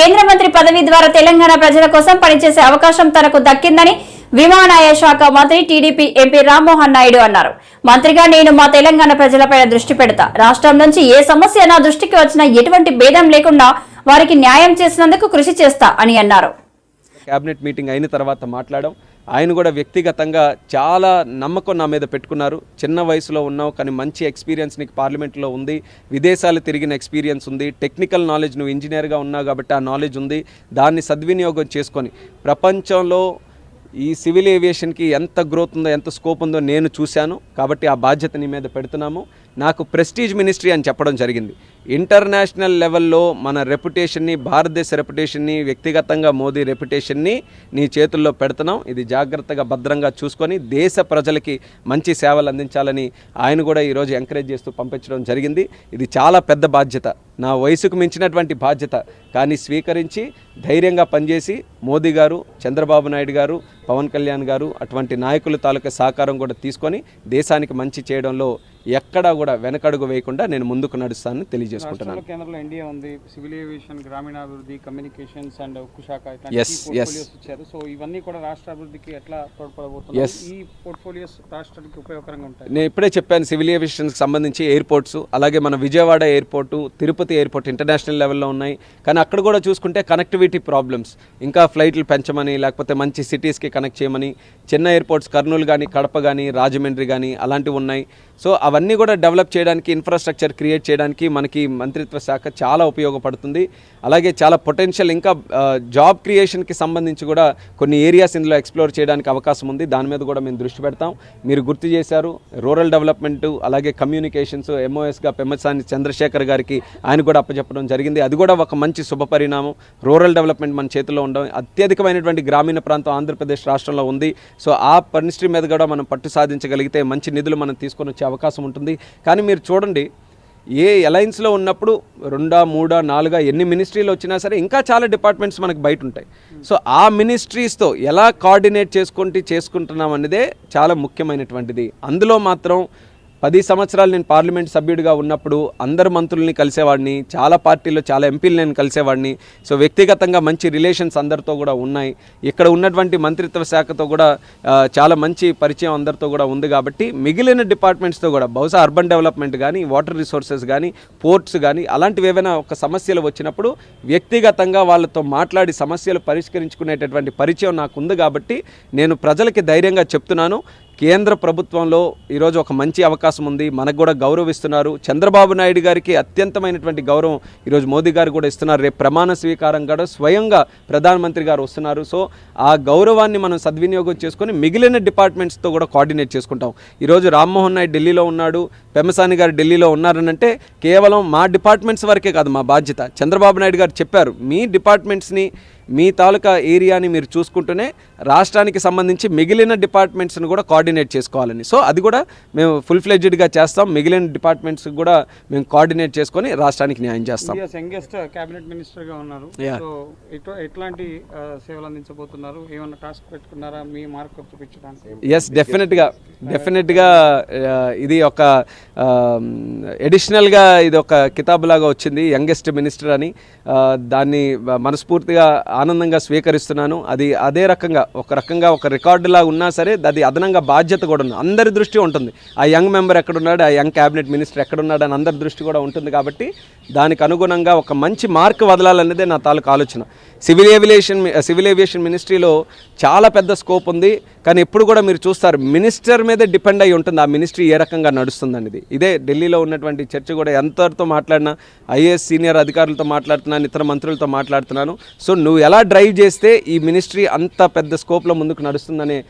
కేంద్ర మంత్రి పదవి ద్వారా తెలంగాణ ప్రజల కోసం పనిచేసే అవకాశం తనకు దక్కిందని విమానయాన శాఖ మంత్రి టీడీపీ ఎంపీ రామ్మోహన్ నాయుడు అన్నారు. మంత్రిగా నేను మా తెలంగాణ ప్రజలపై దృష్టి పెడతా. రాష్ట్రం నుంచి ఏ సమస్య నా దృష్టికి వచ్చినా ఎటువంటి భేదం లేకుండా వారికి న్యాయం చేసినందుకు కృషి చేస్తా అని అన్నారు. కేబినెట్ మీటింగ్ అయిన తర్వాత మాట్లాడడం ఆయన కూడా వ్యక్తిగతంగా చాలా నమ్మకం నా మీద పెట్టుకున్నారు. చిన్న వయసులో ఉన్నావు కానీ మంచి ఎక్స్పీరియన్స్ నీకు పార్లమెంట్లో ఉంది. విదేశాలు తిరిగిన ఎక్స్పీరియన్స్ ఉంది. టెక్నికల్ నాలెడ్జ్ నువ్వు ఇంజనీర్గా ఉన్నావు కాబట్టి ఆ నాలెడ్జ్ ఉంది. దాన్ని సద్వినియోగం చేసుకొని ప్రపంచంలో ఈ సివిల్ ఏవియేషన్కి ఎంత గ్రోత్ ఉందో ఎంత స్కోప్ ఉందో నేను చూశాను. కాబట్టి ఆ బాధ్యత నీ మీద పెడుతున్నాము. నాకు ప్రెస్టీజ్ మినిస్ట్రీ అని చెప్పడం జరిగింది. ఇంటర్నేషనల్ లెవెల్లో మన రెప్యుటేషన్ని భారతదేశ రెప్యుటేషన్ని వ్యక్తిగతంగా మోదీ రెప్యుటేషన్ని నీ చేతుల్లో పెడుతున్నాం. ఇది జాగ్రత్తగా భద్రంగా చూసుకొని దేశ ప్రజలకి మంచి సేవలు అందించాలని ఆయన కూడా ఈరోజు ఎంకరేజ్ చేస్తూ పంపించడం జరిగింది. ఇది చాలా పెద్ద బాధ్యత. నా వయసుకు మించినటువంటి బాధ్యత. కానీ స్వీకరించి ధైర్యంగా పనిచేసి మోదీ గారు చంద్రబాబు నాయుడు గారు పవన్ కళ్యాణ్ గారు అటువంటి నాయకుల తాలూకా సహకారం కూడా తీసుకొని దేశానికి మంచి చేయడంలో ఎక్కడా కూడా వెనకడుగు వేయకుండా నేను ముందుకు నడుస్తానని తెలియజేసుకుంటున్నాను. కేంద్రంలో ఎన్డీఏ ఉంది సివిల్ ఏవియేషన్ గ్రామీణాభివృద్ధి కమ్యూనికేషన్స్ అండ్ ఉక్కు శాఖ portfolios ఇచ్చారు సో ఇవన్నీ కూడా రాష్ట్ర అభివృద్ధికి ఎట్లా. తోడ్పడబోతున్నాయి? ఈ పోర్ట్ఫోలియోస్ రాష్ట్రానికి ఉపయోగకరంగా ఉంటాయి? నేను ఇప్పుడే చెప్పాను సివిల్ ఏవియేషన్కి సంబంధించి ఎయిర్పోర్ట్స్ అలాగే మన Vijayawada airport Tirupati airport international లెవెల్లో ఉన్నాయి. కానీ అక్కడ కూడా చూసుకుంటే కనెక్టివిటీ ప్రాబ్లమ్స్ ఇంకా ఫ్లైట్లు పెంచమని లేకపోతే మంచి సిటీస్కి కనెక్ట్ చేయమని చిన్న ఎయిర్పోర్ట్స్ కర్నూలు కానీ కడప కానీ రాజమండ్రి కానీ అలాంటివి ఉన్నాయి. సో అవన్నీ కూడా డెవలప్ చేయడానికి ఇన్ఫ్రాస్ట్రక్చర్ క్రియేట్ చేయడానికి మనకి మంత్రిత్వ శాఖ చాలా ఉపయోగపడుతుంది. అలాగే చాలా పొటెన్షియల్ ఇంకా జాబ్ క్రియేషన్కి సంబంధించి కూడా కొన్ని ఏరియాస్ ఇందులో ఎక్స్ప్లోర్ చేయడానికి అవకాశం ఉంది. దాని మీద కూడా మేము దృష్టి పెడతాం. మీరు గుర్తు చేశారు రూరల్ డెవలప్మెంట్ అలాగే కమ్యూనికేషన్స్ ఎంఓఎస్గా పెమ్మసాని చంద్రశేఖర్ గారికి ఆయన కూడా అప్పచెప్పడం జరిగింది. అది కూడా ఒక మంచి శుభ పరిణామం. రూరల్ డెవలప్మెంట్ మన చేతిలో ఉండడం అత్యధికమైనటువంటి గ్రామీణ ప్రాంతం ఆంధ్రప్రదేశ్ రాష్ట్రంలో ఉంది. సో ఆ పరిస్థితి మీద కూడా మనం పట్టు సాధించగలిగితే మంచి నిధులు మనం తీసుకొని వచ్చే అవకాశం ఉంటుంది. కానీ మీరు చూడండి ఏ అలయన్స్లో ఉన్నప్పుడు రెండా మూడా నాలుగా ఎన్ని మినిస్ట్రీలు వచ్చినా సరే ఇంకా చాలా డిపార్ట్మెంట్స్ మనకు బయట ఉంటాయి. సో ఆ మినిస్ట్రీస్తో ఎలా కోఆర్డినేట్ చేసుకుంటూ చేసుకుంటున్నాం అనేదే చాలా ముఖ్యమైనటువంటిది. అందులో మాత్రం పది సంవత్సరాలు నేను పార్లమెంట్ సభ్యుడిగా ఉన్నప్పుడు అందరు మంత్రుల్ని కలిసేవాడిని చాలా పార్టీల్లో చాలా ఎంపీలు నేను కలిసేవాడిని. సో వ్యక్తిగతంగా మంచి రిలేషన్స్ అందరితో కూడా ఉన్నాయి. ఇక్కడ ఉన్నటువంటి మంత్రిత్వ శాఖతో కూడా చాలా మంచి పరిచయం అందరితో కూడా ఉంది కాబట్టి మిగిలిన డిపార్ట్మెంట్స్తో కూడా బహుశా అర్బన్ డెవలప్మెంట్ కానీ వాటర్ రిసోర్సెస్ కానీ పోర్ట్స్ కానీ అలాంటివి ఏవైనా ఒక సమస్యలు వచ్చినప్పుడు వ్యక్తిగతంగా వాళ్ళతో మాట్లాడి సమస్యలు పరిష్కరించుకునేటటువంటి పరిచయం నాకు ఉంది కాబట్టి నేను ప్రజలకి ధైర్యంగా చెప్తున్నాను. కేంద్ర ప్రభుత్వంలో ఈరోజు ఒక మంచి అవకాశం ఉంది. మనకు కూడా గౌరవిస్తున్నారు. చంద్రబాబు నాయుడు గారికి అత్యంతమైనటువంటి గౌరవం ఈరోజు మోదీ గారు కూడా ఇస్తున్నారు. రేపు ప్రమాణ స్వీకారం కూడా స్వయంగా ప్రధానమంత్రి గారు వస్తున్నారు. సో ఆ గౌరవాన్ని మనం సద్వినియోగం చేసుకొని మిగిలిన డిపార్ట్మెంట్స్తో కూడా కోఆర్డినేట్ చేసుకుంటాం. ఈరోజు రామ్మోహన్ నాయుడు ఢిల్లీలో ఉన్నాడు. పెమసాని గారు ఢిల్లీలో ఉన్నారనంటే కేవలం మా డిపార్ట్మెంట్స్ వరకే కాదు మా బాధ్యత. చంద్రబాబు నాయుడు గారు చెప్పారు మీ డిపార్ట్మెంట్స్ని మీ తాలూకా ఏరియాని మీరు చూసుకుంటూనే రాష్ట్రానికి సంబంధించి మిగిలిన డిపార్ట్మెంట్స్ని కూడా కోఆర్డినేట్ చేసుకోవాలని. సో అది కూడా మేము ఫుల్ ఫ్లెడ్జ్డ్గా చేస్తాం. మిగిలిన డిపార్ట్మెంట్స్ కూడా మేము కోఆర్డినేట్ చేసుకొని రాష్ట్రానికి న్యాయం చేస్తాం. ఇండియాస్ యంగెస్ట్ కేబినెట్ మినిస్టర్గా ఉన్నారు ఎట్లాంటి సేవలు అందించబోతున్నారు? ఏమన్నా టాస్క్ పెట్టుకున్నారా? మీ మార్క్ చూపించడానికి. ఎస్ డెఫినెట్గా డెఫినెట్గా ఇది ఒక ఎడిషనల్గా ఇది ఒక కితాబ్ లాగా వచ్చింది. యంగెస్ట్ మినిస్టర్ అని. దాన్ని మనస్ఫూర్తిగా ఆనందంగా స్వీకరిస్తున్నాను. అది అదే రకంగా ఒక రకంగా ఒక రికార్డులా ఉన్నా సరే అది అదనంగా బాధ్యత కూడా ఉంది. అందరి దృష్టి ఉంటుంది. ఆ యంగ్ మెంబర్ ఎక్కడున్నాడు? ఆ యంగ్ క్యాబినెట్ మినిస్టర్ ఎక్కడున్నాడు? అని అందరి దృష్టి కూడా ఉంటుంది కాబట్టి దానికి అనుగుణంగా ఒక మంచి మార్క్ వదలాలనేదే నా తాలూకు ఆలోచన. సివిల్ ఏవియేషన్ సివిల్ ఏవియేషన్ మినిస్ట్రీలో చాలా పెద్ద స్కోప్ ఉంది. కానీ ఎప్పుడు కూడా మీరు చూస్తారు మినిస్టర్ మీద డిపెండ్ అయి ఉంటుంది. ఆ మినిస్ట్రీ ఏ రకంగా నడుస్తుందనేది. ఇదే ఢిల్లీలో ఉన్నటువంటి చర్చ కూడా ఎంతతో మాట్లాడినా ఐఏఎస్ సీనియర్ అధికారులతో మాట్లాడుతున్నాను ఇతర మంత్రులతో మాట్లాడుతున్నాను. సో నువ్వు ఎలా డ్రైవ్ చేస్తే ఈ మినిస్ట్రీ అంత పెద్ద స్కోప్లో ముందుకు నడుస్తుందనే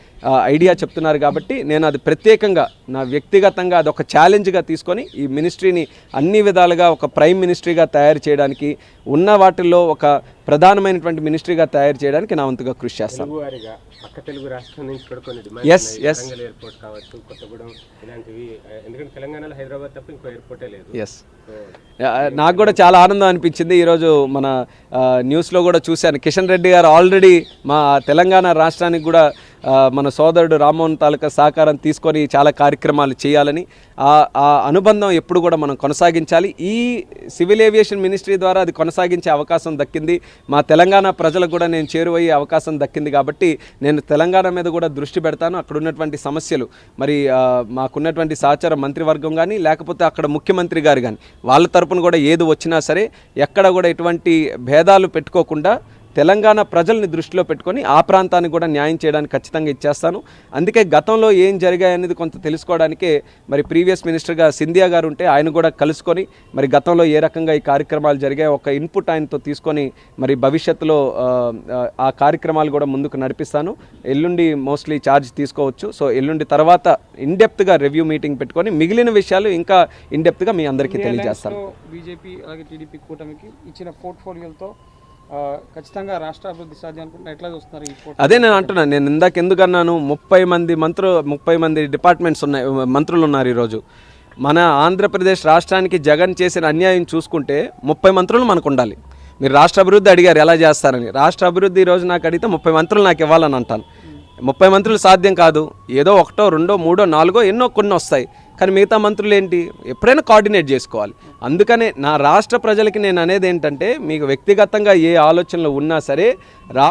ఐడియా చెప్తున్నారు కాబట్టి నేను అది ప్రత్యేకంగా నా వ్యక్తిగతంగా అది ఒక ఛాలెంజ్గా తీసుకొని ఈ మినిస్ట్రీని అన్ని విధాలుగా ఒక ప్రైమ్ మినిస్ట్రీగా తయారు చేయడానికి ఉన్న వాటిల్లో ఒక ప్రధానమైనటువంటి మినిస్ట్రీగా తయారు చేయడానికి నా వంతుగా కృషి చేస్తాను తెలుగువారిగా పక్క తెలుగు రాష్ట్రం నుంచి కూడా కొన్ని Yes, demands yes. Warangal airport కావచ్చు కొత్తగూడెం ఇలాంటివి. ఆ, ఎందుకంటే తెలంగాణలో హైదరాబాద్ తప్ప ఇంకో ఎయిర్పోర్టే లేదు. ఎస్ నాకు కూడా చాలా ఆనందం అనిపించింది. ఈరోజు మన న్యూస్లో కూడా చూశాను. కిషన్ రెడ్డి గారు ఆల్రెడీ మా తెలంగాణ రాష్ట్రానికి కూడా మన సోదరుడు రామ్మోహన్ తాలూకా సహకారం తీసుకొని చాలా కార్యక్రమాలు చేయాలని ఆ ఆ అనుబంధం ఎప్పుడు కూడా మనం కొనసాగించాలి. ఈ సివిల్ ఏవియేషన్ మినిస్ట్రీ ద్వారా అది కొనసాగించే అవకాశం దక్కింది. మా తెలంగాణ ప్రజలకు కూడా నేను చేరువయ్యే అవకాశం దక్కింది కాబట్టి నేను తెలంగాణ మీద కూడా దృష్టి పెడతాను. అక్కడ ఉన్నటువంటి సమస్యలు మరి మాకున్నటువంటి సహచార మంత్రివర్గం కానీ లేకపోతే అక్కడ ముఖ్యమంత్రి గారు కానీ వాళ్ళ తరపున కూడా ఏది వచ్చినా సరే ఎక్కడ కూడా ఎటువంటి భేదాలు పెట్టుకోకుండా తెలంగాణ ప్రజల్ని దృష్టిలో పెట్టుకొని ఆ ప్రాంతానికి కూడా న్యాయం చేయడానికి ఖచ్చితంగా ఇచ్చేస్తాను. అందుకే గతంలో ఏం జరిగాయనేది కొంత తెలుసుకోవడానికే మరి ప్రీవియస్ మినిస్టర్గా సింధియా గారు ఉంటే ఆయన కూడా కలుసుకొని మరి గతంలో ఏ రకంగా ఈ కార్యక్రమాలు జరిగాయి ఒక ఇన్పుట్ ఆయనతో తీసుకొని మరి భవిష్యత్తులో ఆ, కార్యక్రమాలు కూడా ముందుకు నడిపిస్తాను. ఎల్లుండి మోస్ట్లీ ఛార్జ్ తీసుకోవచ్చు. సో ఎల్లుండి తర్వాత ఇన్డెప్త్గా రివ్యూ మీటింగ్ పెట్టుకొని మిగిలిన విషయాలు ఇంకా ఇన్డెప్త్గా మీ అందరికీ తెలియజేస్తాను. బీజేపీ అలాగే టీడీపీ కూటమికి ఇచ్చిన పోర్ట్ఫోలియోలతో ఖచ్చితంగా రాష్ట్ర అభివృద్ధి సాధ్యం అనుకుంటున్నా. ఎట్లా చూస్తున్నారు అదే నేను అంటున్నాను నేను ఇందాక ఎందుకన్నాను ముప్పై మంది మంత్రు ముప్పై మంది డిపార్ట్మెంట్స్ ఉన్నాయి మంత్రులు ఉన్నారు ఈరోజు. మన ఆంధ్రప్రదేశ్ రాష్ట్రానికి జగన్ చేసిన అన్యాయం చూసుకుంటే ముప్పై మంత్రులు మనకు ఉండాలి. మీరు రాష్ట్ర అభివృద్ధి అడిగారు ఎలా చేస్తారని. రాష్ట్ర అభివృద్ధి ఈరోజు నాకు అడిగితే ముప్పై మంత్రులు నాకు ఇవ్వాలని అంటాను. ముప్పై మంత్రులు సాధ్యం కాదు. ఏదో ఒకటో రెండో మూడో నాలుగో ఎన్నో కొన్ని వస్తాయి. కానీ మిగతా మంత్రులు ఏంటి? ఎప్పుడైనా కోఆర్డినేట్ చేసుకోవాలి. అందుకనే నా రాష్ట్ర ప్రజలకి నేను అనేది ఏంటంటే మీకు వ్యక్తిగతంగా ఏ ఆలోచనలు ఉన్నా సరే రా